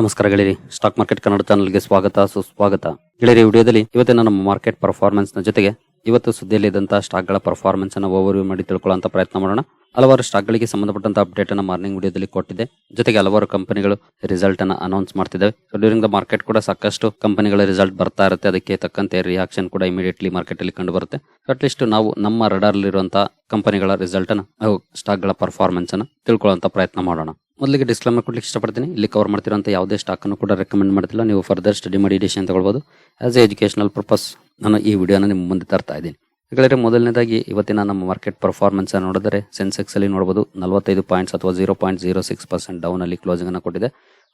ನಮಸ್ಕಾರ ಗೆಳೆಯರಿ. Stock market Kannada ಚಾನಲ್ಗೆ ಸ್ವಾಗತ, ಸುಸ್ವಾಗತ. ಗೆಳೆಯರಿ ವಿಡಿಯೋದಲ್ಲಿ ಇವತ್ತಿನ ನಮ್ಮ ಮಾರ್ಕೆಟ್ ಪರ್ಫಾರ್ಮೆನ್ಸ್ನ ಜೊತೆಗೆ ಇವತ್ತು ಸುದ್ದಿಯಲ್ಲಿದ್ದಂತಹ ಸ್ಟಾಕ್ಗಳ ಪರ್ಫಾರ್ಮೆನ್ಸ್ ಓವರ್ ಓವರ್ವ್ಯೂ ಮಾಡಿ ತಿಳ್ಕೊಳ್ಳುವಂತ ಪ್ರಯತ್ನ ಮಾಡೋಣ. ಹಲವಾರು ಸ್ಟಾಕ್ ಗಳಿಗೆ ಸಂಬಂಧಪಟ್ಟಂತ ಅಪ್ಡೇಟ್ ಅನ್ನು ಮಾರ್ನಿಂಗ್ ವಿಡಿಯೋದಲ್ಲಿ ಕೊಟ್ಟಿದೆ ಜೊತೆಗೆ ಹಲವಾರು ಕಂಪನಿಗಳು ರಿಸಲ್ಟ್ ಅನ್ನು ಅನೌನ್ಸ್ ಮಾಡ್ತಿದ್ದಾವೆ. ಸೊ ಡ್ಯೂರಿಂಗ್ ದ ಮಾರ್ಕೆಟ್ ಕೂಡ ಸಾಕಷ್ಟು ಕಂಪನಿಗಳ ರಿಸಲ್ಟ್ ಬರ್ತಾ ಇರುತ್ತೆ. ಅದಕ್ಕೆ ತಕ್ಕಂತೆ ರಿಯಾಕ್ಷನ್ ಕೂಡ ಇಮಿಡಿಯೇಟ್ಲಿ ಮಾರ್ಕೆಟ್ ಅಲ್ಲಿ ಕಂಡು ಬರುತ್ತೆ. ಅಟ್ಲೀಸ್ಟ್ ನಾವು ನಮ್ಮ ರಡಾರ್ ಕಂಪನಿಗಳ ರಿಸಲ್ಟ್ ಅನ್ನು ಸ್ಟಾಕ್ಗಳ ಪರ್ಫಾರ್ಮೆನ್ಸ್ ಅನ್ನು ತಿಳ್ಕೊಳ್ಳುವಂತ ಪ್ರಯತ್ನ ಮಾಡೋಣ. ಮೊದಲಿಗೆ ಡಿಸ್ಕ್ಲೈಮರ್ ಕೊಡ್ಲಿಕ್ಕೆ ಇಷ್ಟಪಡ್ತೀನಿ. ಇಲ್ಲಿ ಕವರ್ ಮಾಡ್ತಿರೋಂಥ ಯಾವುದೇ ಸ್ಟಾಕ್ ಅನ್ನು ಕೂಡ ರೆಕಮೆಂಡ್ ಮಾಡ್ತಿಲ್ಲ. ನೀವು ಫರ್ದರ್ ಸ್ಟಡಿ ಮಾಡಿ ಡಿಸಿಷನ್ ತಗೊಳ್ಬೋದು. ಆಸ್ ಎ ಎಜುಕೇಶನಲ್ ಪರ್ಪಸ್ ನಾನು ಈ ವಿಡಿಯೋನ ನಿಮ್ಮ ಮುಂದೆ ತರ್ತಾ ಇದ್ದೀನಿ. ಹಾಗಾದರೆ ಮೊದಲನೇದಾಗಿ ಇವತ್ತಿನ ನಮ್ಮ ಮಾರ್ಕೆಟ್ ಪರ್ಫಾರ್ಮೆನ್ಸ್ ನೋಡಿದರೆ ಸೆನ್ಸೆಕ್ಸ್ ಅಲ್ಲಿ ನೋಡಬಹುದು ನಲವತ್ತೈದು ಪಾಯಿಂಟ್ಸ್ ಅಥವಾ zero point zero six percent down ಅಲ್ಲಿ ಕ್ಲೋಸಿಂಗ್ ಅನ್ನು ಕೊಟ್ಟಿದೆ.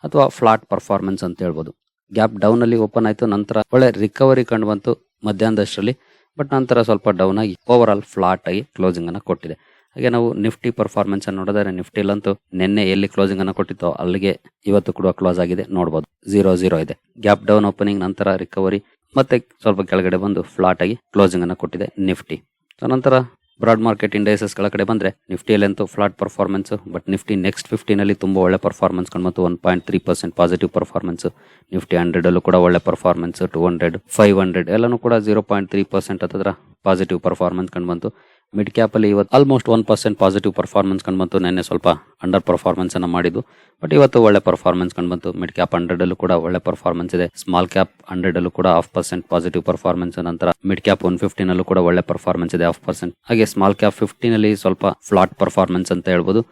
ಅಥವಾ ಫ್ಲಾಟ್ ಪರ್ಫಾರ್ಮೆನ್ಸ್ ಅಂತ ಹೇಳ್ಬೋದು. ಗ್ಯಾಪ್ ಡೌನ್ ಅಲ್ಲಿ ಓಪನ್ ಆಯಿತು, ನಂತರ ಒಳ್ಳೆ ರಿಕವರಿ ಕಂಡು ಬಂತು ಮಧ್ಯಾಹ್ನದಷ್ಟರಲ್ಲಿ. ಬಟ್ ನಂತರ ಸ್ವಲ್ಪ ಡೌನ್ ಆಗಿ ಓವರ್ ಆಲ್ ಫ್ಲಾಟ್ ಆಗಿ ಕ್ಲೋಸಿಂಗ್ ಅನ್ನು ಕೊಟ್ಟಿದೆ. ಹಾಗೆ ನಾವು ನಿಫ್ಟಿ ಪರ್ಫಾರ್ಮೆನ್ಸ್ ಅನ್ನು ನೋಡಿದರೆ ನಿಫ್ಟಿಲಂತೂ ನಿನ್ನೆ ಎಲ್ಲಿ ಕ್ಲೋಸಿಂಗ್ ಅನ್ನು ಕೊಟ್ಟಿತ್ತೋ ಅಲ್ಲಿಗೆ ಇವತ್ತು ಕೂಡ ಕ್ಲೋಸ್ ಆಗಿದೆ. ನೋಡಬಹುದು ಜೀರೋ ಜೀರೋ ಇದೆ. ಗ್ಯಾಪ್ ಡೌನ್ ಓಪನಿಂಗ್ ನಂತರ ರಿಕವರಿ ಮತ್ತೆ ಸ್ವಲ್ಪ ಕೆಳಗಡೆ ಬಂದು ಫ್ಲಾಟ್ ಆಗಿ ಕ್ಲೋಸಿಂಗ್ ಅನ್ನು ಕೊಟ್ಟಿದೆ ನಿಫ್ಟಿ. ಸೊ ನಂತರ ಬ್ರಾಡ್ ಮಾರ್ಕೆಟ್ ಇಂಡೈಸಸ್ಗಳ ಕಡೆ ಬಂದ್ರೆ ನಿಫ್ಟಿಯಲ್ಲಂತೂ flat performance but Nifty next ಫಿಫ್ಟಿನಲ್ಲಿ ತುಂಬಾ ಒಳ್ಳೆ ಪರ್ಫಾರ್ಮೆನ್ಸ್ ಕಂಡು one point three percent positive performance Nifty hundred ಅಲ್ಲೂ ಕೂಡ ಒಳ್ಳೆ performance two hundred five hundred ಎಲ್ಲನೂ ಕೂಡ ಜೀರೋ ಪಾಯಿಂಟ್ ತ್ರೀ ಪರ್ಸೆಂಟ್ ಹತ್ತಿರ ಪಾಸಿಟಿವ್ ಪರ್ಫಾರ್ಮೆನ್ಸ್ ಕಂಡು ಬಂತು. ಮಿಡ್ ಕ್ಯಾಪ್ ಅಲ್ಲಿ ಇವತ್ತು almost one percent positive performance ಕಂಡು ಬಂತು. ನಿನ್ನೆ ಸ್ವಲ್ಪ ಅಂಡರ್ ಪರ್ಫಾರ್ಮೆನ್ಸ್ ಅನ್ನ ಮಾಡಿದ್ದು. ಬಟ್ ಇವತ್ತು ಒಳ್ಳೆ ಪರ್ಫಾರ್ಮೆನ್ಸ್ ಕಂಡು ಬಂತು. ಮಿಡ್ ಕ್ಯಾಪ್ ಹಂಡ್ರೆಡ್ ಅಲ್ಲೂ ಕೂಡ ಒಳ್ಳೆ ಪರ್ಫಾರ್ಮೆನ್ಸ್ ಇದೆ. ಸ್ಮಾಲ್ ಕ್ಯಾಪ್ ಹಂಡ್ರೆಡ್ ಅಲ್ಲೂ ಕೂಡ ಹಾಫ್ ಪರ್ಸೆಂಟ್ ಪಾಸಿಟಿವ್ ಪರ್ಫಾರ್ಮೆನ್ಸ್ ನಂತರ ಮಿಡ್ ಕ್ಯಾಪ್ ಒನ್ ಫಿಫ್ಟೀನ್ ಅಲ್ಲೂ ಕೂಡ ಒಳ್ಳೆ ಪರ್ಫಾರ್ಮೆನ್ಸ್ ಇದೆ ಹಾಫ್ ಪರ್ಸೆಂಟ್ ಹಾಗೆ ಸ್ಮಾಲ್ ಕ್ಯಾಪ್ ಫಿಫ್ಟೀನ್ ಅಲ್ಲಿ ಸ್ವಲ್ಪ ಫ್ಲಾಟ್ ಪರ್ಫಾರ್ಮೆನ್ಸ್ ಅಂತ ಹೇಳ್ಬೋದು.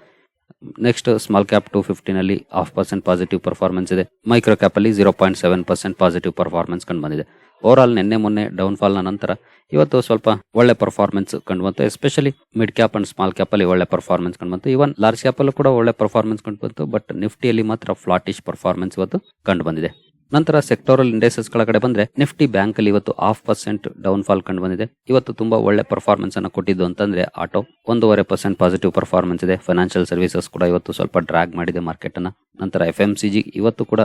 ನೆಕ್ಸ್ಟ್ ಸ್ಮಾಲ್ ಕ್ಯಾಪ್ ಟು ಅಲ್ಲಿ ಹಾಫ್ ಪರ್ಸೆಂಟ್ ಪಾಸಿಟಿವ್ ಪರ್ಫಾರ್ಮೆನ್ಸ್ ಇದೆ. ಮೈಕ್ರೋ ಕ್ಯಾಪ್ ಅಲ್ಲಿ zero point seven percent positive performance ಕಂಡು ಬಂದಿದೆ. ಓವರ್ ಆಲ್ ನಿನ್ನೆ ಮೊನ್ನೆ ಡೌನ್ ಫಾಲ್ನ ನಂತರ ಇವತ್ತು ಸ್ವಲ್ಪ ಒಳ್ಳೆ ಪರ್ಫಾರ್ಮೆನ್ಸ್ ಕಂಡು ಬಂತು especially mid cap and small cap ಅಲ್ಲಿ ಒಳ್ಳೆ ಪರ್ಫಾರ್ಮೆನ್ಸ್ ಕಂಡು ಬಂತು ಇವನ್ ಲಾರ್ಜ್ ಕ್ಯಾಪ್ ಅಲ್ಲೂ ಕೂಡ ಒಳ್ಳೆ ಪರ್ಫಾರ್ಮೆನ್ಸ್ ಕಂಡು ಬಂತು ಬಟ್ ನಿಫ್ಟಿಯಲ್ಲಿ ಮಾತ್ರ ಫ್ಲಾಟಿಶ್ ಪರ್ಫಾರ್ಮೆನ್ಸ್ ಇವತ್ತು ಕಂಡು ಬಂದಿದೆ ನಂತರ ಸೆಕ್ಟೋರಲ್ ಇಂಡೆಕ್ಸಸ್ ಕಡೆ ಬಂದ್ರೆ ನಿಫ್ಟಿ ಬ್ಯಾಂಕ್ ಅಲ್ಲಿ ಇವತ್ತು ಹಾಫ್ ಪರ್ಸೆಂಟ್ ಡೌನ್ ಫಾಲ್ ಕಂಡು ಬಂದಿದೆ ಇವತ್ತು ತುಂಬಾ ಒಳ್ಳೆ ಪರ್ಫಾರ್ಮೆನ್ಸ್ ಅನ್ನು ಕೊಟ್ಟಿದ್ದು ಅಂತಂದ್ರೆ ಆಟೋ ಒಂದೂವರೆ ಪರ್ಸೆಂಟ್ ಪಾಸಿಟಿವ್ ಪರ್ಫಾರ್ಮೆನ್ಸ್ ಇದೆ. ಫೈನಾನ್ಷಿಯಲ್ ಸರ್ವಿಸಸ್ ಕೂಡ ಇವತ್ತು ಸ್ವಲ್ಪ ಡ್ರಾಗ್ ಮಾಡಿದೆ ಮಾರ್ಕೆಟ್ ಅನ್ನ. ನಂತರ ಎಫ್ ಎಂ ಸಿ ಜಿ ಇವತ್ತು ಕೂಡ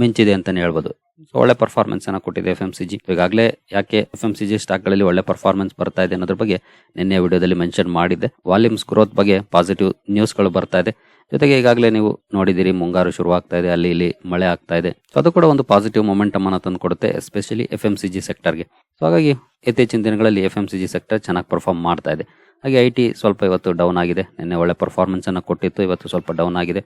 ಮಿಂಚಿದೆ ಅಂತಾನೆ ಹೇಳ್ಬೋದು. ಸೊ ಒಳ್ಳೆ ಪರ್ಫಾರ್ಮೆನ್ಸ್ ಅನ್ನ ಕೊಟ್ಟಿದೆ ಎಫ್ ಎಂ ಸಿ ಜಿ ಈಗಾಗಲೇ ಯಾಕೆ ಎಫ್ ಎಂ ಸಿ ಜಿ ಸ್ಟಾಕ್ಗಳಲ್ಲಿ ಒಳ್ಳೆ ಪರ್ಫಾರ್ಮೆನ್ಸ್ ಬರ್ತಾ ಇದೆ ಅನ್ನೋದ್ರ ಬಗ್ಗೆ ನಿನ್ನೆ ವಿಡಿಯೋದಲ್ಲಿ ಮೆನ್ಷನ್ ಮಾಡಿದ್ದೆ. ವಾಲ್ಯೂಮ್ಸ್ ಗ್ರೋತ್ ಬಗ್ಗೆ ಪಾಸಿಟಿವ್ ನ್ಯೂಸ್ಗಳು ಬರ್ತಾ ಇದೆ. ಜೊತೆಗೆ ಈಗಾಗಲೇ ನೀವು ನೋಡಿದಿರಿ ಮುಂಗಾರು ಶುರುವಾಗ್ತಾ ಇದೆ, ಅಲ್ಲಿ ಇಲ್ಲಿ ಮಳೆ ಆಗ್ತಾ ಇದೆ. ಸೊ ಅದು ಕೂಡ ಒಂದು ಪಾಸಿಟಿವ್ ಮೊಮೆಂಟಮ್ ಅನ್ನ ತಂದು ಕೊಡುತ್ತೆ especially F M C G ಸೆಕ್ಟರ್ಗೆ so ಹಾಗಾಗಿ ಇತ್ತೀಚಿನ ದಿನಗಳಲ್ಲಿ F M C G sector ಚೆನ್ನಾಗಿ ಪರ್ಫಾರ್ಮ್ ಮಾಡ್ತಾ ಇದೆ. ಹಾಗೆ ಐ ಟಿ ಸ್ವಲ್ಪ ಇವತ್ತು ಡೌನ್ ಆಗಿದೆ. ನಿನ್ನೆ ಒಳ್ಳೆ ಪರ್ಫಾರ್ಮೆನ್ಸ್ ಅನ್ನ ಕೊಟ್ಟಿತ್ತು, ಇವತ್ತು ಸ್ವಲ್ಪ ಡೌನ್ ಆಗಿದೆ.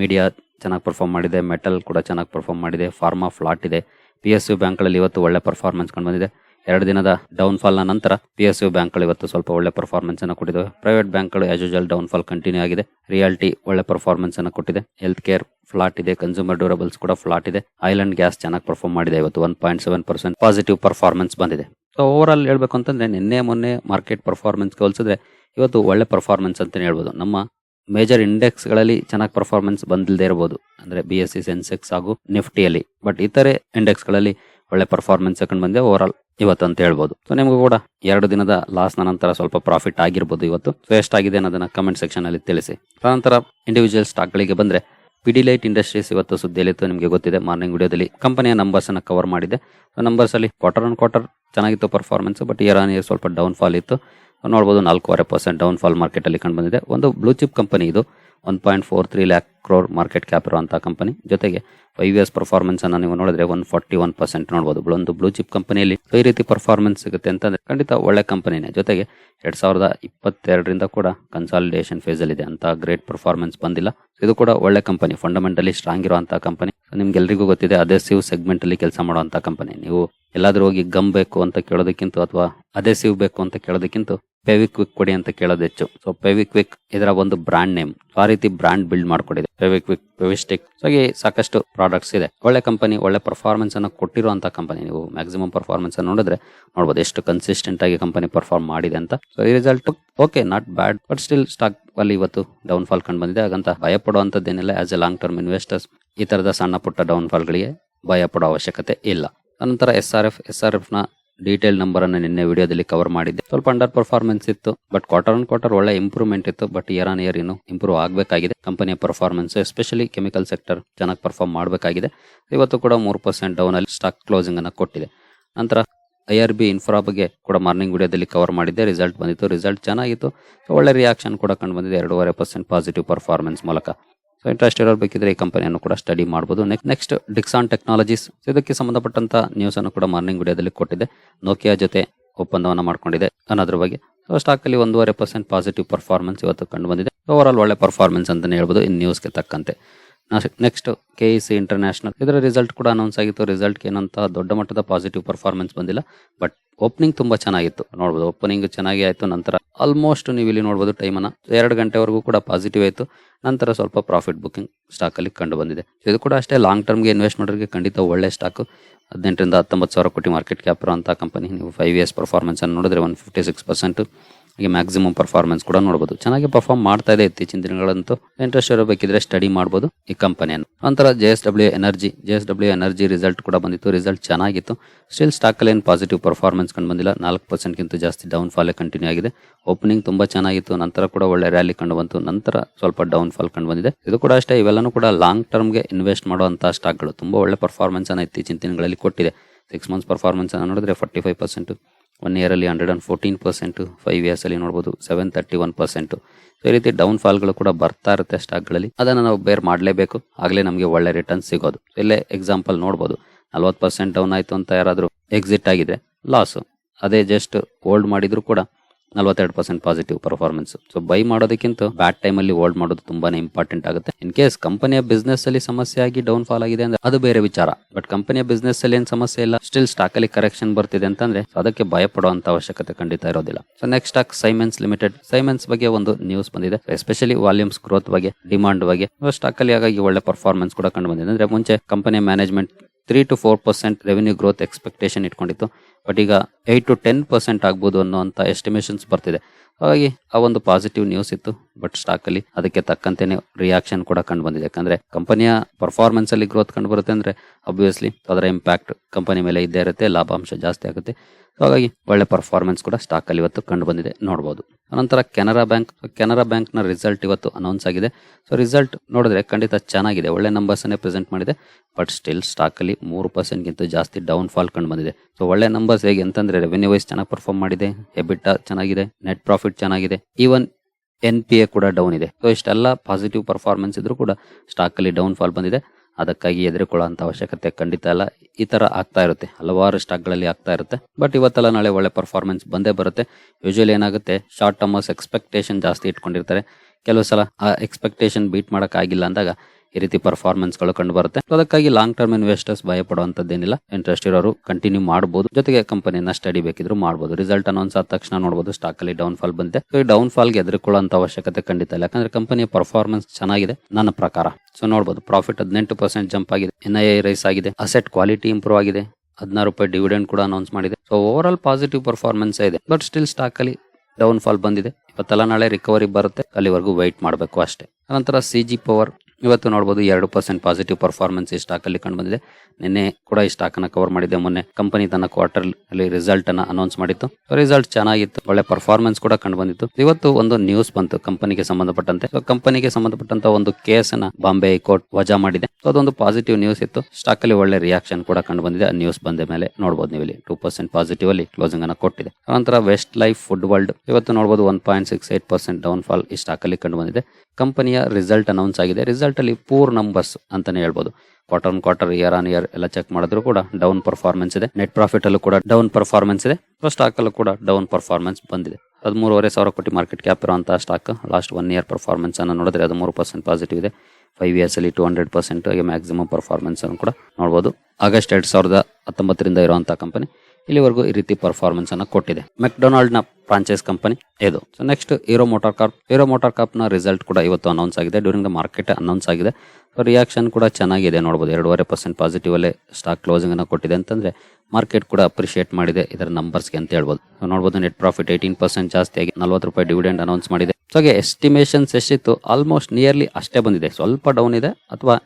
ಮೀಡಿಯಾ ಚೆನ್ನಾಗಿ ಪರ್ಫಾರ್ಮ್ ಮಾಡಿದೆ ಮೆಟಲ್ ಕೂಡ ಚೆನ್ನಾಗಿ ಪರ್ಫಾರ್ಮ್ ಮಾಡಿದೆ ಫಾರ್ಮಾ ಫ್ಲಾಟ್ ಇದೆ. ಪಿ ಎಸ್ ಯು ಬ್ಯಾಂಕ್ಗಳಲ್ಲಿ ಇವತ್ತು ಒಳ್ಳೆ ಪರ್ಫಾರ್ಮೆನ್ಸ್ ಕಂಡು ಬಂದಿದೆ. ಎರಡು ದಿನದ ಡೌನ್ಫಾಲ್ನ ನಂತರ ಪಿ ಎಸ್ ಯು ಬ್ಯಾಂಕ್ಗಳು ಇವತ್ತು ಸ್ವಲ್ಪ ಒಳ್ಳೆ ಪರ್ಫಾರ್ಮೆನ್ಸ್ ಅನ್ನು ಕೊಟ್ಟಿದೆ. ಪ್ರೈವೇಟ್ ಬ್ಯಾಂಕ್ಗಳು as usual down fall continue ಆಗಿದೆ. ರಿಯಾಲ್ಟಿ ಒಳ್ಳೆ ಪರ್ಫಾರ್ಮೆನ್ಸ್ ಅನ್ನು ಕೊಟ್ಟಿದೆ. ಹೆಲ್ತ್ ಕೇರ್ ಫ್ಲಾಟ್ ಇದೆ ಕನ್ಸ್ಯೂಮರ್ ಡ್ಯೂರಬಲ್ಸ್ ಕೂಡ ಫ್ಲಾಟ್ ಇದೆ. ಐಲ್ಯಾಂಡ್ ಗ್ಯಾಸ್ ಚೆನ್ನಾಗಿ ಪರ್ಫಾರ್ಮ್ ಮಾಡಿದೆ, ಇವತ್ತು one point seven percent positive performance ಬಂದಿದೆ. ಸೊ ಓವರ್ ಆಲ್ ಹೇಳ್ಬೇಕು ಅಂತಂದ್ರೆ, ನಿನ್ನೆ, ಮೊನ್ನೆ ಮಾರ್ಕೆಟ್ ಪರ್ಫಾರ್ಮೆನ್ಸ್ಗೆ ಹೋಲಿಸಿದ್ರೆ ಇವತ್ತು ಒಳ್ಳೆ ಪರ್ಫಾರ್ಮೆನ್ಸ್ ಅಂತಲೇ ಹೇಳ್ಬೋದು. ನಮ್ಮ ಮೇಜರ್ ಇಂಡೆಕ್ಸ್ಗಳಲ್ಲಿ ಚೆನ್ನಾಗಿ ಪರ್ಫಾರ್ಮೆನ್ಸ್ ಬಂದಿಲ್ಲದೆ ಇರಬಹುದು ಅಂದ್ರೆ ಬಿ ಎಸ್ ಸಿ ಸೆನ್ಸೆಕ್ಸ್ ಹಾಗೂ ನಿಫ್ಟಿಯಲ್ಲಿ ಬಟ್ ಇತರೆ ಇಂಡೆಕ್ಸ್ಗಳಲ್ಲಿ ಒಳ್ಳೆ ಪರ್ಫಾರ್ಮೆನ್ಸ್ ಕಂಡು ಬಂದೆ ಓವರ್ ಇವತ್ತು ಅಂತ ಹೇಳ್ಬೋದು. ಸೊ ನಿಮಗೂ ಕೂಡ ಎರಡು ದಿನದ ಲಾಸ್ ನಂತರ ಸ್ವಲ್ಪ ಪ್ರಾಫಿಟ್ ಆಗಿರ್ಬೋದು ಇವತ್ತು. ಸೊ ಎಷ್ಟಾಗಿದೆ ಅನ್ನೋದನ್ನ ಕಮೆಂಟ್ ಸೆಕ್ಷನ್ ಅಲ್ಲಿ ತಿಳಿಸಿ. ನಂತರ ಇಂಡಿವಿಜುವಲ್ ಸ್ಟಾಕ್ ಗಳಿಗೆ ಬಂದ್ರೆ ಪಿಡಿಲೈಟ್ ಇಂಡಸ್ಟ್ರೀಸ್ ಇವತ್ತು ಸುದ್ದಿಯಲ್ಲಿತ್ತು, ನಿಮಗೆ ಗೊತ್ತಿದೆ. ಮಾರ್ನಿಂಗ್ ವಿಡಿಯೋದಲ್ಲಿ ಕಂಪನಿಯ ನಂಬರ್ಸ್ ಅನ್ನ ಕವರ್ ಮಾಡಿದೆ. ನಂಬರ್ಸ್ ಅಲ್ಲಿ ಕ್ವಾರ್ಟರ್ ಆನ್ ಕ್ವಾರ್ಟರ್ ಚೆನ್ನಾಗಿತ್ತು performance but year on year ಸ್ವಲ್ಪ ಡೌನ್ ಫಾಲ್ ಇತ್ತು. ನೋಡಬಹುದು ನಾಲ್ಕೂವರೆ ಪರ್ಸೆಂಟ್ ಡೌನ್ ಫಾಲ್ ಮಾರ್ಕೆಟ್ ಅಲ್ಲಿ ಕಂಡು ಬಂದಿದೆ. ಒಂದು ಬ್ಲೂ ಚಿಪ್ ಕಂಪನಿ ಇದು. One point four three lakh crore market cap ಇರುವಂತಹ ಕಂಪನಿ ಜೊತೆಗೆ ಫೈವ್ ಇಯರ್ಸ್ ಪರ್ಫಾರ್ಮೆನ್ಸ್ ಅನ್ನು ನೀವು ನೋಡಿದ್ರೆ ಒನ್ ಫಾರ್ಟಿ ಒನ್ ಪರ್ಸೆಂಟ್ ನೋಡಬಹುದು ಒಂದು ಬ್ಲೂ ಚಿಪ್ ಕಂಪನಿಯಲ್ಲಿ ಈ ರೀತಿ ಪರ್ಫಾರ್ಮೆನ್ಸ್ ಸಿಗುತ್ತೆ ಅಂತಂದ್ರೆ ಖಂಡಿತ ಒಳ್ಳೆ ಕಂಪನಿನೇ ಜೊತೆಗೆ ಎರಡ್ ಸಾವಿರದ ಇಪ್ಪತ್ತೆರಡರಿಂದ ಕೂಡ ಕನ್ಸಾಲಿಡೇಷನ್ ಫೇಸ್ ಅಲ್ಲಿ ಇದೆ ಅಂತ ಗ್ರೇಟ್ ಪರ್ಫಾರ್ಮೆನ್ಸ್ ಬಂದಿಲ್ಲ. ಇದು ಕೂಡ ಒಳ್ಳೆ ಕಂಪನಿ ಫಂಡಮೆಂಟಲಿ ಸ್ಟ್ರಾಂಗ್ ಇರುವಂತಹ ಕಂಪನಿ ನಿಮ್ಗೆಲ್ರಿಗೂ ಗೊತ್ತಿದೆ ಅದೇಸಿವ್ ಸೆಗ್ಮೆಂಟ್ ಅಲ್ಲಿ ಕೆಲಸ ಮಾಡುವಂತಹ ಕಂಪನಿ ನೀವು ಎಲ್ಲಾದ್ರೂ ಹೋಗಿ ಗಮ್ ಬೇಕು ಅಂತ ಕೇಳೋದಕ್ಕಿಂತ ಅಥವಾ ಅದೇಸಿವ್ ಬೇಕು ಅಂತ ಕೇಳೋದಕ್ಕಿಂತ ಫೆವಿಕ್ವಿಕ್ ಕೊಡಿ ಅಂತ ಕೇಳೋದು ಹೆಚ್ಚು. ಸೊ ಫೆವಿಕ್ವಿಕ್ ಇದರ ಒಂದು ಬ್ರಾಂಡ್ ನೇಮ್. ಆ ರೀತಿ ಬ್ರಾಂಡ್ ಬಿಲ್ಡ್ ಮಾಡ್ಕೊಡಿದೆ. ಫೆವಿಕ್ವಿಕ್ ಪೆವಿಸ್ಟಿಕ್. ಹಾಗೆ ಸಾಕಷ್ಟು ಪ್ರಾಡಕ್ಟ್ಸ್ ಇದೆ. ಒಳ್ಳೆ ಕಂಪನಿ, ಒಳ್ಳೆ ಪರ್ಫಾರ್ಮೆನ್ಸ್ ಅನ್ನು ಕೊಟ್ಟಿರುವಂತಹ ಕಂಪನಿ. ನೀವು ಮ್ಯಾಕ್ಸಿಮಮ್ ಪರ್ಫಾರ್ಮೆನ್ಸ್ ಅನ್ನು ನೋಡಿದ್ರೆ ನೋಡಬಹುದು ಎಷ್ಟು ಕನ್ಸಿಸ್ಟೆಂಟ್ ಆಗಿ ಕಂಪನಿ ಪರ್ಫಾರ್ಮ್ ಮಾಡಿದೆ ಅಂತ. ಸೊ ಈ result okay not bad but still stock ಅಲ್ಲಿ ಇವತ್ತು ಡೌನ್ ಫಾಲ್ ಕಂಡು ಬಂದಿದೆ. ಹಾಗಂತ ಭಯ ಪಡುವಂತದ್ದೇನಿಲ್ಲ as a long term investors ಈ ತರದ ಸಣ್ಣ ಪುಟ್ಟ ಡೌನ್ ಫಾಲ್ ಗಳಿಗೆ ಭಯ ಪಡೋ ಅವಶ್ಯಕತೆ ಇಲ್ಲ. ನಂತರ S R F S R ಎಫ್ನ detail number ಅನ್ನು ನಿನ್ನೆ ವಿಡಿಯೋದಲ್ಲಿ ಕವರ್ ಮಾಡಿದ್ದೆ. ಸ್ವಲ್ಪ ಅಂಡರ್ ಪರ್ಫಾರ್ಮೆನ್ಸ್ ಇತ್ತು ಬಟ್ ಕ್ವಾರ್ಟರ್ ಆನ್ ಕ್ವಾರ್ಟರ್ ಒಳ್ಳೆ ಇಂಪ್ರೂವ್ಮೆಂಟ್ ಇತ್ತು ಬಟ್ ಇಯರ್ ಆನ್ ಇಯರ್ ಇನ್ನು ಇಂಪ್ರೂವ್ ಆಗಬೇಕಾಗಿದೆ. ಕಂಪನಿಯ ಪರ್ಫಾರ್ಮೆನ್ಸ್ ಎಸ್ಪೆಷಲಿ ಕೆಮಿಕಲ್ ಸೆಕ್ಟರ್ ಚೆನ್ನಾಗಿ ಪರ್ಫಾರ್ಮ್ ಮಾಡಬೇಕಾಗಿದೆ. ಇವತ್ತು ಕೂಡ ಮೂರು ಪರ್ಸೆಂಟ್ ಡೌನ್ ಅಲ್ಲಿ ಸ್ಟಾಕ್ ಕ್ಲೋಸಿಂಗ್ ಅನ್ನು ಕೊಟ್ಟಿದೆ. ನಂತರ ಐ ಆರ್ ಬಿ ಇನ್ಫ್ರಾ ಬಗ್ಗೆ ಕೂಡ ಮಾರ್ನಿಂಗ್ ವಿಡಿಯೋದಲ್ಲಿ ಕವರ್ ಮಾಡಿದ್ದೆ ರಿಸಲ್ಟ್ ಬಂದಿತ್ತು ರಿಸಲ್ಟ್ ಚೆನ್ನಾಗಿತ್ತು. ಒಳ್ಳೆ ರಿಯಾಕ್ಷನ್ ಕೂಡ ಕಂಡು ಬಂದಿದೆ, ಎರಡೂವರೆ ಪರ್ಸೆಂಟ್ ಪಾಸಿಟಿವ್ ಪರ್ಫಾರ್ಮೆನ್ಸ್ ಮೂಲಕ. ಸೊ ಇಂಟ್ರೆಸ್ಟ್ ಇರೋರು ಬೇಕಿದ್ರೆ ಈ ಕಂಪನಿಯನ್ನು ಕೂಡ ಸ್ಟಡಿ ಮಾಡಬಹುದು ನೆಕ್ಸ್ಟ್ ಡಿಕ್ಸಾನ್ ಟೆಕ್ನಾಲಜೀಸ್ ಇದಕ್ಕೆ ಸಂಬಂಧಪಟ್ಟಂತ ನ್ಯೂಸ್ ಅನ್ನು ಕೂಡ ಮಾರ್ನಿಂಗ್ ವಿಡಿಯೋದಲ್ಲಿ ಕೊಟ್ಟಿದೆ. ನೋಕಿಯಾ ಜೊತೆ ಒಪ್ಪಂದವನ್ನು ಮಾಡಿಕೊಂಡಿದೆ ಅನ್ನೋದ್ರ ಬಗ್ಗೆ. ಸೊ ಸ್ಟಾಕ್ ಅಲ್ಲಿ ಒಂದೂವರೆ ಪರ್ಸೆಂಟ್ ಪಾಸಿಟಿವ್ ಪರ್ಫಾರ್ಮೆನ್ಸ್ ಇವತ್ತು ಕಂಡು ಬಂದಿದೆ. ಓವರ್ ಆಲ್ ಒಳ್ಳೆ ಪರ್ಫಾರ್ಮೆನ್ಸ್ ಅಂತಾನೆ ಹೇಳ್ಬೋದು. ಇನ್ ನ್ಯೂಸ್ಗೆ ತಕ್ಕಂತೆ. Next K E C international ಇದರ ರಿಸಲ್ಟ್ ಕೂಡ ಅನೌನ್ಸ್ ಆಗಿತ್ತು. ರಿಸಲ್ಟ್ ಏನಂತ ದೊಡ್ಡ ಮಟ್ಟದ ಪಾಸಿಟಿವ್ ಪರ್ಫಾರ್ಮೆನ್ಸ್ ಬಂದಿಲ್ಲ. ಬಟ್ ಓಪನಿಂಗ್ ತುಂಬಾ ಚೆನ್ನಾಗಿತ್ತು. ನೋಡ್ಬೋದು ಓಪನಿಂಗ್ ಚೆನ್ನಾಗಿ ಆಯ್ತು. ನಂತರ ಆಲ್ಮೋಸ್ಟ್ ನೀವು ಇಲ್ಲಿ ನೋಡ್ಬೋದು ಟೈಮನ್ನ ಎರಡು ಗಂಟೆವರೆಗೂ ಕೂಡ ಪಾಸಿಟಿವ್ ಆಯಿತು. ನಂತರ ಸ್ವಲ್ಪ ಪ್ರಾಫಿಟ್ ಬುಕಿಂಗ್ ಸ್ಟಾಕ್ ಅಲ್ಲಿ ಕಂಡು ಬಂದಿದೆ. ಇದು ಕೂಡ ಅಷ್ಟೇ ಲಾಂಗ್ ಟರ್ಮ್ಗೆ ಇನ್ವೆಸ್ಟ್ ಮಾಡೋರಿಗೆ ಖಂಡಿತ ಒಳ್ಳೆ ಸ್ಟಾಕ್ ಹದಿನೆಂಟರಿಂದ ಹತ್ತೊಂಬತ್ತು ಸಾವಿರ ಕೋಟಿ ಮಾರ್ಕೆಟ್ ಕ್ಯಾಪ್ ಅಂತ ಕಂಪನಿ ನೀವು ಫೈವ್ ಇಯರ್ಸ್ ಪರ್ಫಾರ್ಮೆನ್ಸ್ ಅನ್ನು ನೋಡಿದ್ರೆ ಒನ್ ಫಿಫ್ಟಿ ಸಿಕ್ಸ್ ಪರ್ಸೆಂಟ್ ಹಾಗೆ ಮ್ಯಾಕ್ಸಿಮಮ್ ಪರ್ಫಾರ್ಮೆನ್ಸ್ ಕೂಡ ನೋಡಬಹುದು ಚೆನ್ನಾಗಿ ಪರ್ಫಾರ್ಮ್ ಮಾಡ್ತಾ ಇದೆ ಇತ್ತೀಚಿನ ದಿನಗಳಂತೂ. ಇಂಟ್ರೆಸ್ಟ್ ಇರಬೇಕಿದ್ರೆ ಸ್ಟಡಿ ಮಾಡಬಹುದು ಈ ಕಂಪನಿಯನ್ನು ನಂತರ J S W energy J S W energy result ಕೂಡ ಬಂದಿತ್ತು. ರಿಸಲ್ಟ್ ಚೆನ್ನಾಗಿತ್ತು. ಸ್ಟಿಲ್ ಸ್ಟಾಕ್ ಅಲ್ಲಿ ಏನು ಪಾಸಿಟಿವ್ ಪರ್ಫಾರ್ಮೆನ್ಸ್ ಕಂಡು ಬಂದಿಲ್ಲ. ನಾಲ್ಕು ಪರ್ಸೆಂಟ್ಗಿಂತ ಜಾಸ್ತಿ ಡೌನ್ ಫಾಲ್ ಕಂಟಿನ್ಯೂ ಆಗಿದೆ. ಓಪನಿಂಗ್ ತುಂಬಾ ಚೆನ್ನಾಗಿತ್ತು. ನಂತರ ಕೂಡ ಒಳ್ಳೆ ರ್ಯಾಲಿ ಕಂಡು ಬಂತು. ನಂತರ ಸ್ವಲ್ಪ ಡೌನ್ ಫಾಲ್ ಕಂಡು ಬಂದಿದೆ. ಇದು ಕೂಡ ಅಷ್ಟೇ. ಇವೆಲ್ಲನೂ ಕೂಡ ಲಾಂಗ್ ಟರ್ಮ್ಗೆ ಇನ್ವೆಸ್ಟ್ ಮಾಡುವಂತಹ ಸ್ಟಾಕ್ಗಳು ತುಂಬಾ ಒಳ್ಳೆ ಪರ್ಫಾರ್ಮೆನ್ಸ್ ಅನ್ನು ಇತ್ತೀಚಿನ ದಿನಗಳಲ್ಲಿ ಕೊಟ್ಟಿದೆ. ಸಿಕ್ಸ್ ಮಂತ್ಸ್ ಪರ್ಫಾರ್ಮೆನ್ಸ್ ಅನ್ನು ನೋಡಿದ್ರೆ forty five percent one ಇಯರಲ್ಲಿ hundred and fourteen percent five ಇಯರ್ಸಲ್ಲಿ ನೋಡ್ಬೋದು ಸೆವೆನ್ ತರ್ಟಿ ಒನ್ ಪರ್ಸೆಂಟ್ ಈ ರೀತಿ ಡೌನ್ ಫಾಲ್ಗಳು ಕೂಡ ಬರ್ತಾ ಇರುತ್ತೆ ಸ್ಟಾಕ್ಗಳಲ್ಲಿ. ಅದನ್ನು ನಾವು ಬೇರ್ ಮಾಡಲೇಬೇಕು. ಆಗಲೇ ನಮಗೆ ಒಳ್ಳೆ ರಿಟರ್ನ್ ಸಿಗೋದು. ಇಲ್ಲೇ ಎಕ್ಸಾಂಪಲ್ ನೋಡ್ಬೋದು. ನಲ್ವತ್ತು ಪರ್ಸೆಂಟ್ ಡೌನ್ ಆಯಿತು ಅಂತ ಯಾರಾದರೂ ಎಕ್ಸಿಟ್ ಆಗಿದೆ. ಲಾಸು ಅದೇ ಜಸ್ಟ್ ಹೋಲ್ಡ್ ಮಾಡಿದ್ರು ಕೂಡ ನಲ್ವತ್ತೆರಡು percent positive performance so buy ಮಾಡೋದಕ್ಕಿಂತ ಬ್ಯಾಡ್ ಟೈಮಲ್ಲಿ ಹೋಲ್ಡ್ ಮಾಡೋದು ತುಂಬಾನೇ ಇಂಪಾರ್ಟೆಂಟ್ ಆಗುತ್ತೆ. ಇನ್ ಕೇಸ್ ಕಂಪನಿಯ ಬಿಸ್ನೆಸ್ ಅಲ್ಲಿ ಸಮಸ್ಯೆ ಆಗಿ ಡೌನ್ ಫಾಲ್ ಆಗಿದೆ ಅಂದ್ರೆ ಅದು ಬೇರೆ ವಿಚಾರ. ಬಟ್ ಕಂಪನಿಯ ಬಿಸ್ನೆಸ್ ಅಲ್ಲಿ ಏನ್ ಸಮಸ್ಯೆ ಇಲ್ಲ ಸ್ಟಿಲ್ ಸ್ಟಾಕ್ ಅಲ್ಲಿ ಕರೆಕ್ಷನ್ ಬರ್ತಿದೆ ಅಂತಂದ್ರೆ ಅದಕ್ಕೆ ಭಯ ಪಡುವಂತ ಅವಶ್ಯಕತೆ ಖಂಡಿತ ಇರೋದಿಲ್ಲ. So next stock Siemens limited Siemens ಬಗ್ಗೆ ಒಂದು ನ್ಯೂಸ್ ಬಂದಿದೆ. ಎಸ್ಪೆಷಲಿ ವಾಲ್ಯೂಮ್ಸ್ ಗ್ರೋತ್ ಬಗ್ಗೆ ಡಿಮಾಂಡ್ ಬಗ್ಗೆ. ಸ್ಟಾಕ್ ಅಲ್ಲಿ ಹಾಗಾಗಿ ಒಳ್ಳೆ ಪರ್ಫಾರ್ಮೆನ್ಸ್ ಕೂಡ ಕಂಡು ಬಂದಿದೆ. ಅಂದ್ರೆ ಮುಂಚೆ ಕಂಪನಿಯ management three to four percent revenue growth expectation ಇಟ್ಕೊಂಡಿತ್ತು. But ಈಗ ಏಯ್ಟ್ ಟು ಟೆನ್ ಪರ್ಸೆಂಟ್ ಆಗ್ಬೋದು ಅನ್ನೋಂಥ ಎಸ್ಟಿಮೇಷನ್ಸ್ ಬರ್ತಿದೆ. ಹಾಗಾಗಿ ಆ ಒಂದು ಪಾಸಿಟಿವ್ ನ್ಯೂಸ್ ಇತ್ತು ಬಟ್ ಸ್ಟಾಕ್ ಅಲ್ಲಿ ಅದಕ್ಕೆ ತಕ್ಕಂತೆನೆ ರಿಯಾಕ್ಷನ್ ಕೂಡ ಕಂಡು ಬಂದಿದೆ. ಯಾಕಂದ್ರೆ ಕಂಪನಿಯ ಪರ್ಫಾರ್ಮೆನ್ಸ್ ಅಲ್ಲಿ ಗ್ರೋತ್ ಕಂಡು ಬರುತ್ತೆ ಅಂದ್ರೆ ಅಬ್ವಿಯಸ್ಲಿ ಅದರ ಇಂಪ್ಯಾಕ್ಟ್ ಕಂಪನಿ ಮೇಲೆ ಇದ್ದೇ ಇರುತ್ತೆ, ಲಾಭಾಂಶ ಜಾಸ್ತಿ ಆಗುತ್ತೆ. So ಹಾಗಾಗಿ ಒಳ್ಳೆ ಪರ್ಫಾರ್ಮೆನ್ಸ್ ಕೂಡ ಸ್ಟಾಕ್ ಅಲ್ಲಿ ಇವತ್ತು ಕಂಡು ಬಂದಿದೆ. ನೋಡಬಹುದು ಅನಂತರ ಕೆನರಾ ಬ್ಯಾಂಕ್ ಕೆನರಾ ಬ್ಯಾಂಕ್ನ ರಿಸಲ್ಟ್ ಇವತ್ತು ಅನೌನ್ಸ್ ಆಗಿದೆ. ಸೊ ರಿಸಲ್ಟ್ ನೋಡಿದ್ರೆ ಖಂಡಿತ ಚೆನ್ನಾಗಿದೆ. ಒಳ್ಳೆ ನಂಬರ್ಸ್ ಅನ್ನೇ ಪ್ರೆಸೆಂಟ್ ಮಾಡಿದೆ. ಬಟ್ ಸ್ಟಿಲ್ ಸ್ಟಾಕ್ ಅಲ್ಲಿ ಮೂರು ಪರ್ಸೆಂಟ್ ಗಿಂತ ಜಾಸ್ತಿ ಡೌನ್ ಫಾಲ್ ಕಂಡು ಬಂದಿದೆ. ಸೊ ಒಳ್ಳೆ ನಂಬರ್ಸ್ ಹೇಗೆ ಅಂತಂದ್ರೆ ರೆವೆನ್ಯೂ ವೈಸ್ ಚೆನ್ನಾಗಿ ಪರ್ಫಾರ್ಮ್ ಮಾಡಿದೆ. ಎಬಿಟಾ ಚೆನ್ನಾಗಿದೆ. ನೆಟ್ ಪ್ರಾಫಿಟ್ ಚೆನ್ನಾಗಿದೆ. ಈವನ್ ಎನ್ ಪಿ ಎ ಕೂಡ ಡೌನ್ ಇದೆ. ಸೊ ಇಷ್ಟೆಲ್ಲ ಪಾಸಿಟಿವ್ ಪರ್ಫಾರ್ಮೆನ್ಸ್ ಇದ್ರೂ ಕೂಡ ಸ್ಟಾಕ್ ಅಲ್ಲಿ ಡೌನ್ ಫಾಲ್ ಬಂದಿದೆ. ಅದಕ್ಕಾಗಿ ಎದುರುಕೊಳ್ಳುವಂಥ ಅವಶ್ಯಕತೆ ಖಂಡಿತ ಇಲ್ಲ. ಈ ಥರ ಆಗ್ತಾ ಇರುತ್ತೆ. ಹಲವಾರು ಸ್ಟಾಕ್ಗಳಲ್ಲಿ ಆಗ್ತಾ ಇರುತ್ತೆ. ಬಟ್ ಇವತ್ತೆಲ್ಲ ನಾಳೆ ಒಳ್ಳೆ ಪರ್ಫಾರ್ಮೆನ್ಸ್ ಬಂದೇ ಬರುತ್ತೆ. ಯೂಶಲಿ ಏನಾಗುತ್ತೆ? ಶಾರ್ಟ್ ಟರ್ಮರ್ಸ್ ಎಕ್ಸ್ಪೆಕ್ಟೇಷನ್ ಜಾಸ್ತಿ ಇಟ್ಕೊಂಡಿರ್ತಾರೆ. ಕೆಲವು ಸಲ, ಆ ಎಕ್ಸ್ಪೆಕ್ಟೇಷನ್ ಬೀಟ್ ಮಾಡೋಕ್ಕಾಗಿಲ್ಲ ಅಂದಾಗ ಈ ರೀತಿ ಪರ್ಫಾರ್ಮೆನ್ಸ್ಗಳು ಕಂಡು ಬರುತ್ತೆ. ಅದಕ್ಕಾಗಿ ಲಾಂಗ್ ಟರ್ಮ್ ಇನ್ವೆಸ್ಟರ್ಸ್ ಭಯ ಪಡುವಂತದ್ದೇನಿಲ್ಲ ಇಂಟ್ರೆಸ್ಟ್ ಇರೋರು ಕಂಟಿನ್ಯೂ ಮಾಡಬಹುದು ಜೊತೆಗೆ ಕಂಪನಿಯನ್ನ ಸ್ಟಡಿ ಬೇಕಿದ್ರು ಮಾಡಬಹುದು ರಿಸಲ್ಟ್ ಅನೌನ್ಸ್ ಆದ ತಕ್ಷಣ ನೋಡಬಹುದು ಸ್ಟಾಕ್ ಅಲ್ಲಿ ಡೌನ್ ಫಾಲ್ ಬಂದಿದೆ. ಸೊ ಈ ಡೌನ್ ಫಾಲ್ಗೆ ಎದುರುಕೊಳ್ಳುವಂತ ಅವಶ್ಯಕತೆ ಖಂಡಿತ ಇಲ್ಲ. ಯಾಕಂದ್ರೆ ಕಂಪನಿಯ ಪರ್ಫಾರ್ಮೆನ್ಸ್ ಚೆನ್ನಾಗಿದೆ, ನನ್ನ ಪ್ರಕಾರ. ಸೊ ನೋಡಬಹುದು ಪ್ರಾಫಿಟ್ ಹದಿನೆಂಟು ಪರ್ಸೆಂಟ್ ಜಂಪ್ ಆಗಿದೆ. ಎನ್ ಐ ರೈಸ್ ಆಗಿದೆ. ಅಸೆಟ್ ಕ್ವಾಲಿಟಿ ಇಂಪ್ರೂವ್ ಆಗಿದೆ. ಹದಿನಾರು ರೂಪಾಯಿ ಡಿವಿಡೆಂಡ್ ಕೂಡ ಅನೌನ್ಸ್ ಮಾಡಿದೆ. So over all positive performance ಇದೆ. ಬಟ್ ಸ್ಟಿಲ್ ಸ್ಟಾಕ್ ಅಲ್ಲಿ ಡೌನ್ ಫಾಲ್ ಬಂದಿದೆ. ಇವತ್ತೆಲ್ಲ ನಾಳೆ ರಿಕವರಿ ಬರುತ್ತೆ. ಅಲ್ಲಿವರೆಗೂ ವೈಟ್ ಮಾಡಬೇಕು ಅಷ್ಟೇ. ನಂತರ ಸಿಜಿ ಪವರ್ ಇವತ್ತು ನೋಡಬಹುದು ಎರಡು ಪರ್ಸೆಂಟ್ ಪಾಸಿಟಿವ್ ಪರ್ಫಾರ್ಮೆನ್ಸ್ ಈ ಸ್ಟಾಕ್ ಅಲ್ಲಿ ಕಂಡು ಬಂದಿದೆ. ನಿನ್ನೆ ಕೂಡ ಈ ಸ್ಟಾಕ್ ಅನ್ನ ಕವರ್ ಮಾಡಿದೆ ಮೊನ್ನೆ ಕಂಪನಿ ತನ್ನ ಕ್ವಾರ್ಟರ್ ಅಲ್ಲಿ ರಿಸಲ್ಟ್ ಅನ್ನ ಅನೌನ್ಸ್ ಮಾಡಿತ್ತು. ರಿಸಲ್ಟ್ ಚೆನ್ನಾಗಿತ್ತು. ಒಳ್ಳೆ ಪರ್ಫಾರ್ಮೆನ್ಸ್ ಕೂಡ ಕಂಡು ಬಂದಿತ್ತು. ಇವತ್ತು ಒಂದು ನ್ಯೂಸ್ ಬಂತು ಕಂಪನಿಗೆ ಸಂಬಂಧಪಟ್ಟಂತೆ. ಕಂಪನಿಗೆ ಸಂಬಂಧಪಟ್ಟಂತ ಒಂದು ಕೇಸ್ ಅನ್ನ ಬಾಂಬೆ ಹೈಕೋರ್ಟ್ ವಜಾ ಮಾಡಿದೆ. ಅದೊಂದು ಪಾಸಿಟಿವ್ ನ್ಯೂಸ್ ಇತ್ತು. ಸ್ಟಾಕ್ ಅಲ್ಲಿ ಒಳ್ಳೆ ರಿಯಾಕ್ಷನ್ ಕೂಡ ಕಂಡು ಬಂದಿದೆ. ಆ ನ್ಯೂಸ್ ಬಂದ ಮೇಲೆ ನೋಡಬಹುದು ನೀವು ಇಲ್ಲಿ ಟೂ ಪರ್ಸೆಂಟ್ ಪಾಸಿಟಿವ್ ಅಲ್ಲಿ ಕ್ಲೋಸಿಂಗ್ ಅನ್ನ ಕೊಟ್ಟಿದೆ. ನಂತರ ವೆಸ್ಟ್ ಲೈಫ್ ಫುಡ್ ವರ್ಲ್ಡ್ ಇವತ್ತು ನೋಡಬಹುದು one point six eight percent down fall ಈ ಸ್ಟಾಕ್ ಅಲ್ಲಿ ಕಂಡು ಬಂದಿದೆ. ಕಂಪನಿಯ ರಿಸಲ್ಟ್ ಅನೌನ್ಸ್ ಆಗಿದೆ. ರಿಸಲ್ಟ್ ಅಲ್ಲಿ ಪೂರ್ ನಂಬರ್ಸ್ ಅಂತಾನೆ ಹೇಳ್ಬೋದು. Quarter on quarter year on year ಎಲ್ಲ ಚೆಕ್ ಮಾಡಿದ್ರು ಕೂಡ ಡೌನ್ ಪರ್ಫಾರ್ಮೆನ್ಸ್ ಇದೆ. ನೆಟ್ ಪ್ರಾಫಿಟ್ ಅಲ್ಲೂ ಕೂಡ ಡೌನ್ ಪರ್ಫಾರ್ಮೆನ್ಸ್ ಇದೆ. ಸ್ಟಾಕ್ ಅಲ್ಲೂ ಕೂಡ ಡೌನ್ ಪರ್ಫಾರ್ಮೆನ್ಸ್ ಬಂದಿದೆ. ಹದಿಮೂರುವರೆ ಸಾವಿರ ಕೋಟಿ ಮಾರ್ಕೆಟ್ ಕ್ಯಾಪ್ ಇರುವಂತಹ stock last one year performance ಅನ್ನು ನೋಡಿದ್ರೆ ಹದಿಮೂರು ಪರ್ಸೆಂಟ್ ಪಾಸಿಟಿವ್ ಇದೆ. ಫೈವ್ ಇಯರ್ಸ್ ಅಲ್ಲಿ two hundred percent maximum performance ಅನ್ನು ಕೂಡ ನೋಡಬಹುದು ಆಗಸ್ಟ್ ಎರಡ್ ಸಾವಿರದ ಹತ್ತೊಂಬತ್ತರಿಂದ ಇರುವಂತಹ ಕಂಪನಿ ಇಲ್ಲಿವರೆಗೂ ಈ ರೀತಿ ಪರ್ಫಾರ್ಮೆನ್ಸ್ ಅನ್ನ ಕೊಟ್ಟಿದೆ. ಮೆಕ್ಡೊನಾಲ್ಡ್ನ ಫ್ರಾಂಚೈಸ್ ಕಂಪನಿ ಇದು. So next Hero motor corp Hero motor ಕಾರ್ಪ್ನ result ಕೂಡ ಇವತ್ತು ಅನೌನ್ಸ್ ಆಗಿದೆ. ಡ್ಯೂರಿಂಗ್ ದ ಮಾರ್ಕೆಟ್ ಅನೌನ್ಸ್ ಆಗಿದೆ. ರಿಯಾಕ್ಷನ್ ಕೂಡ ಚೆನ್ನಾಗಿದೆ ನೋಡಬಹುದು ಎರಡೂವರೆ ಪರ್ಸೆಂಟ್ ಪಾಸಿಟಿವ್ ಅಲ್ಲೇ ಸ್ಟಾಕ್ ಕ್ಲೋಸಿಂಗ್ ಅನ್ನ ಕೊಟ್ಟಿದೆ ಅಂತಂದ್ರೆ ಮಾರ್ಕೆಟ್ ಕೂಡ ಅಪ್ರಿಷಿಯೇಟ್ ಮಾಡಿದೆ ಇದರ ನಂಬರ್ಸ್ಗೆ ಅಂತ ಹೇಳ್ಬೋದು. ಸೊ ನೋಡಬಹುದು ನೆಟ್ ಪ್ರಾಫಿಟ್ ಏಯ್ಟೀನ್ ಪರ್ಸೆಂಟ್ ಜಾಸ್ತಿ ಆಗಿ ನಲ್ವತ್ತು ರೂಪಾಯಿ ಡಿವಿಡೆಂಡ್ ಅನೌನ್ಸ್ ಮಾಡಿದೆ. ಸೊ ಹಾಗೆ ಎಸ್ಟಿಮೇಷನ್ಸ್ ಎಷ್ಟಿತ್ತು? ಆಲ್ಮೋಸ್ಟ್ ನಿಯರ್ಲಿ ಅಷ್ಟೇ ಬಂದಿದೆ. ಸ್ವಲ್ಪ ಡೌನ್ ಇದೆ ಅಥವಾ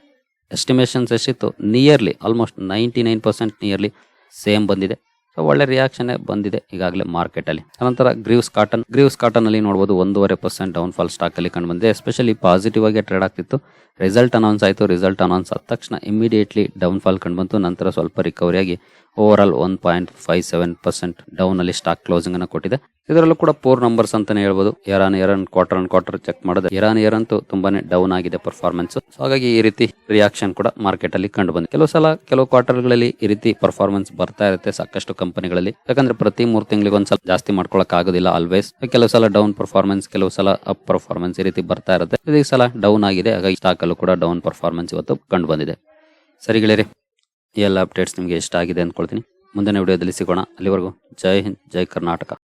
ಎಸ್ಟಿಮೇಷನ್ಸ್ ಎಷ್ಟಿತ್ತು? Nearly almost ninety nine percent nearly same ಬಂದಿದೆ. ಸೊ ಒಳ್ಳೆ ರಿಯಾಕ್ಷನ್ ಬಂದಿದೆ ಈಗಾಗಲೇ ಮಾರ್ಕೆಟ್ ಅಲ್ಲಿ. ನಂತರ ಗ್ರೀವ್ಸ್ ಕಾಟನ್ ಗ್ರೀವ್ಸ್ ಕಾಟನ್ ಅಲ್ಲಿ ನೋಡಬಹುದು ಒಂದೂವರೆ ಪರ್ಸೆಂಟ್ ಡೌನ್ ಫಾಲ್ ಸ್ಟಾಕ್ ಅಲ್ಲಿ ಕಂಡು ಬಂದಿದೆ. ಎಸ್ಪೆಷಲಿ ಪಾಸಿಟಿವ್ ಆಗಿ ಟ್ರೇಡ್ ಆಗ್ತಿತ್ತು. ರಿಸಲ್ಟ್ ಅನೌನ್ಸ್ ಆಯಿತು. ರಿಸಲ್ಟ್ ಅನೌನ್ಸ್ ಆದ ತಕ್ಷಣ ಇಮಿಡಿಯೇಟ್ಲಿ ಡೌನ್ ಫಾಲ್ ಕಂಡು ಬಂತು. ನಂತರ ಸ್ವಲ್ಪ ರಿಕವರಿ ಆಗಿ over all one point five seven percent down ಅಲ್ಲಿ ಸ್ಟಾಕ್ ಕ್ಲೋಸಿಂಗ್ ಅನ್ನು ಕೊಟ್ಟಿದೆ. ಇದರಲ್ಲೂ ಕೂಡ ಪೋರ್ ನಂಬರ್ಸ್ ಅಂತಾನೆ ಹೇಳ್ಬೋದು. Year on year on quarter and quarter check ಮಾಡಿದ್ರೆ ಇರಾನ್ ಏರ್ ಅಂತೂ ತುಂಬಾನೇ ಡೌನ್ ಆಗಿದೆ ಪರ್ಫಾರ್ಮೆನ್ಸ್ ಹಾಗಾಗಿ ಈ ರೀತಿ ರಿಯಾಕ್ಷನ್ ಕೂಡ ಮಾರ್ಕೆಟ್ ಅಲ್ಲಿ ಕಂಡು ಬಂದಿದೆ. ಕೆಲವು ಸಲ ಕೆಲವು ಕ್ವಾರ್ಟರ್ಗಳಲ್ಲಿ ಈ ರೀತಿ ಪರ್ಫಾರ್ಮೆನ್ಸ್ ಬರ್ತಾ ಇರುತ್ತೆ ಸಾಕಷ್ಟು ಕಂಪನಿಗಳಲ್ಲಿ ಯಾಕಂದ್ರೆ ಪ್ರತಿ ಮೂರು ತಿಂಗಳಿಗೆ ಒಂದ್ಸಲ ಜಾಸ್ತಿ ಮಾಡ್ಕೊಳಕ್ ಆಗೋದಿಲ್ಲ ಆಲ್ವೇಸ್ ಕೆಲವು ಸಲ ಡೌನ್ ಪರ್ಫಾರ್ಮೆನ್ಸ್ ಕೆಲವು ಸಲ ಅಪ್ ಪರ್ಫಾರ್ಮೆನ್ಸ್ ಈ ರೀತಿ ಬರ್ತಾ ಇರುತ್ತೆ. ಈ ಸಲ ಡೌನ್ ಆಗಿದೆ. ಹಾಗಾಗಿ ಸ್ಟಾಕ್ ಅಲ್ಲೂ ಕೂಡ ಡೌನ್ ಪರ್ಫಾರ್ಮೆನ್ಸ್ ಇವತ್ತು ಕಂಡು ಬಂದಿದೆ. ಸರಿ ಗೆಳೆಯರೆ, ಈ ಎಲ್ಲ ಅಪ್ಡೇಟ್ಸ್ ನಿಮಗೆ ಇಷ್ಟ ಆಗಿದೆ ಅಂದ್ಕೊಳ್ತೀನಿ. ಮುಂದಿನ ವಿಡಿಯೋದಲ್ಲಿ ಸಿಗೋಣ. ಅಲ್ಲಿವರೆಗೂ ಜೈ ಹಿಂದ್, ಜೈ ಕರ್ನಾಟಕ.